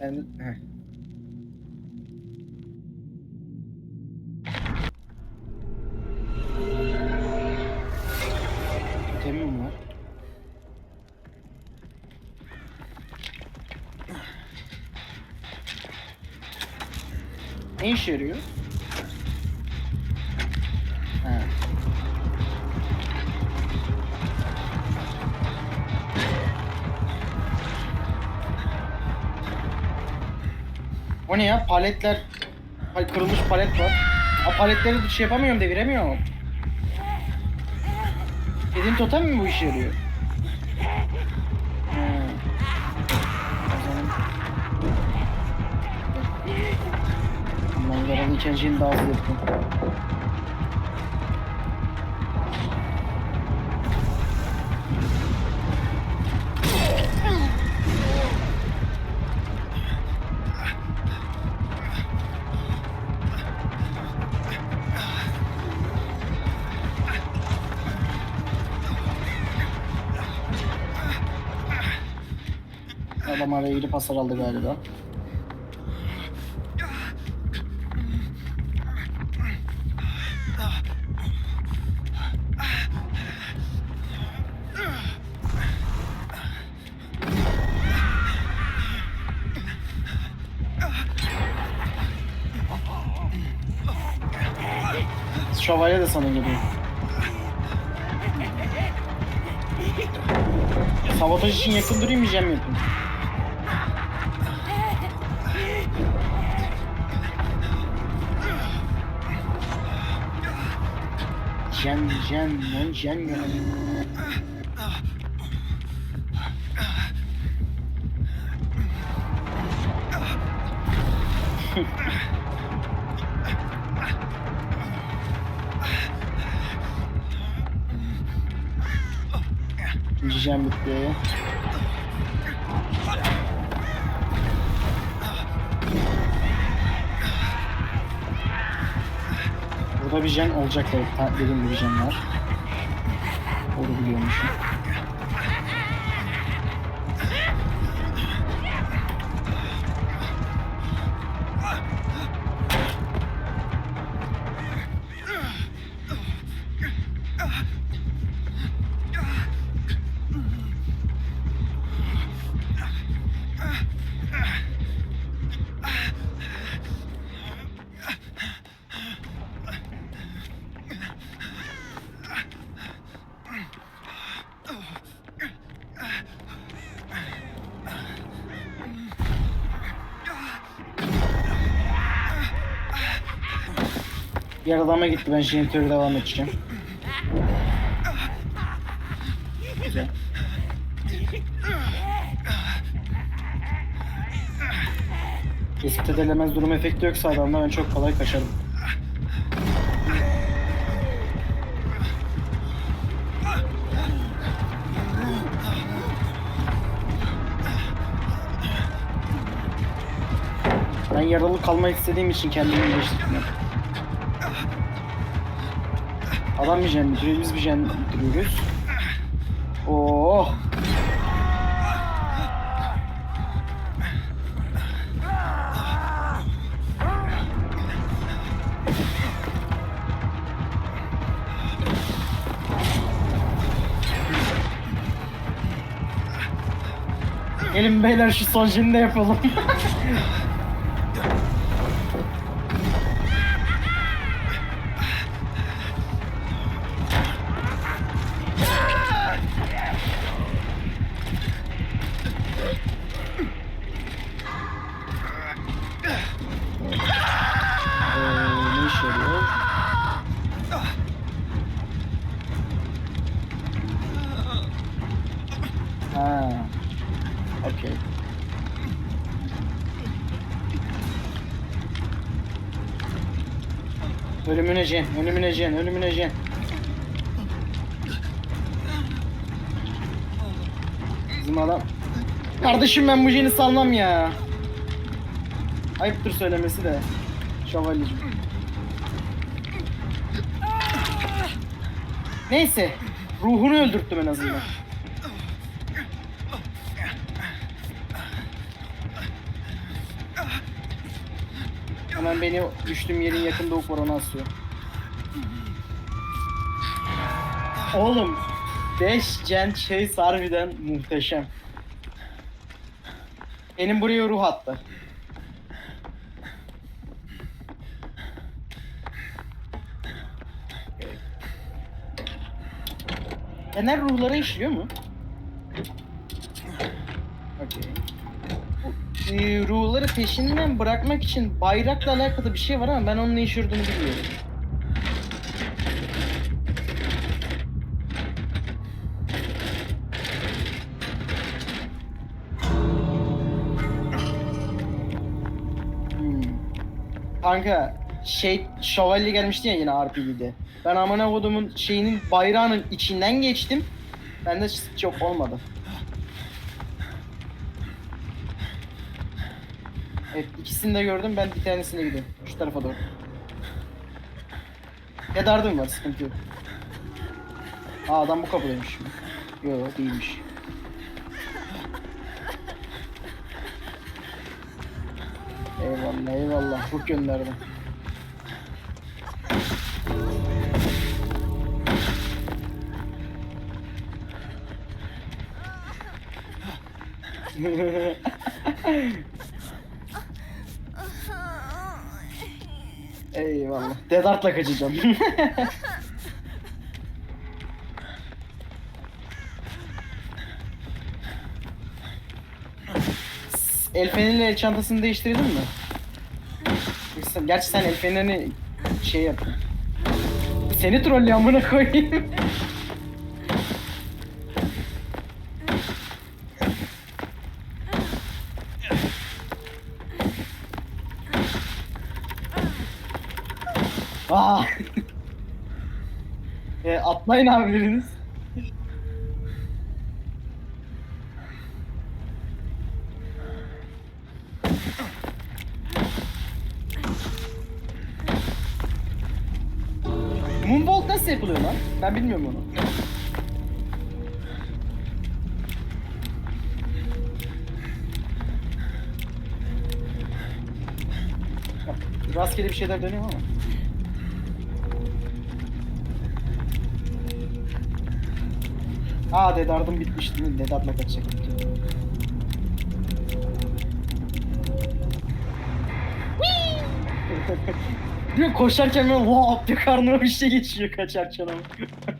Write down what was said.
geldi. Heh. Temim var. Ne işe yarıyor? O ne ya? Paletler... Kırılmış palet var. Ha paletleri şey yapamıyorum, deviremiyorum. Dediğim totem mi bu işe yarıyor? Mangaralı ikincinin daha hızlı yaptım. Adam araya girip hasar aldı galiba. Şövalye de sana geliyor. Sabotaj için yakın durayım mı Cem yapayım? Jen, Jen, Jen. İkinci Jen bitti. Burada bir jen olacak gibi jen var. Onu biliyormuşum. Diğer adama gitti. Ben jeneratörü devam edeceğim. Güzel. Tespit edilemez durum efekti yoksa adamla ben çok kolay kaçarım. Ben yaralı kalmak istediğim için kendimi iyileştirdim. Adam bir jen bitiriyor, biz bir jen bitiriyoruz. Oh! Gelin beyler şu son jeni de yapalım. Ha. Okey. Ölümüne Jen, ölümüne Jen, ölümüne Jen. Bizim adam... Kardeşim ben bu Jen'i salmam ya. Ayıptır söylemesi de. Şövalyeciğim. Neyse. Ruhunu öldürttüm en azından. Hemen beni düştüğüm yerin yakında ok var ona asıyor. Oğlum 5 gen chase harbiden muhteşem. Benim buraya ruh attı. Fener ruhlara işliyor mu? Okey. E, ruhları peşinden bırakmak için bayrakla alakalı bir şey var ama ben onun ne iş yürüdüğünü bilmiyorum. Hmm. Kanka şey şövalye gelmişti ya yine RPG'de. Ben amına kodumun şeyinin bayrağının içinden geçtim. Bende çok olmadı. Evet ikisini de gördüm ben bir tanesine gidiyorum. Şu tarafa doğru. Ne dardım var sıkıntı yok. Aa adam bu kapıdaymış. Yok değilmiş. Eyvallah eyvallah. Bu gönderdim. Eyvallah. Dedart'la kaçacağım. el feneriyle el çantasını değiştirdin mi? Gerçi sen el fenerini şey yap. Seni trollüyor amına koyayım. Aa. e, atlayın abi biriniz. Moonwalk nasıl yapılıyor lan? Ben bilmiyorum onu. Rastgele bir şeyler dönüyor ama. Aa dedardım bitmişti. Dedarla kaçacak. Koşarken ben hop diye karnıma bir şey geçiyor kaçarken ama.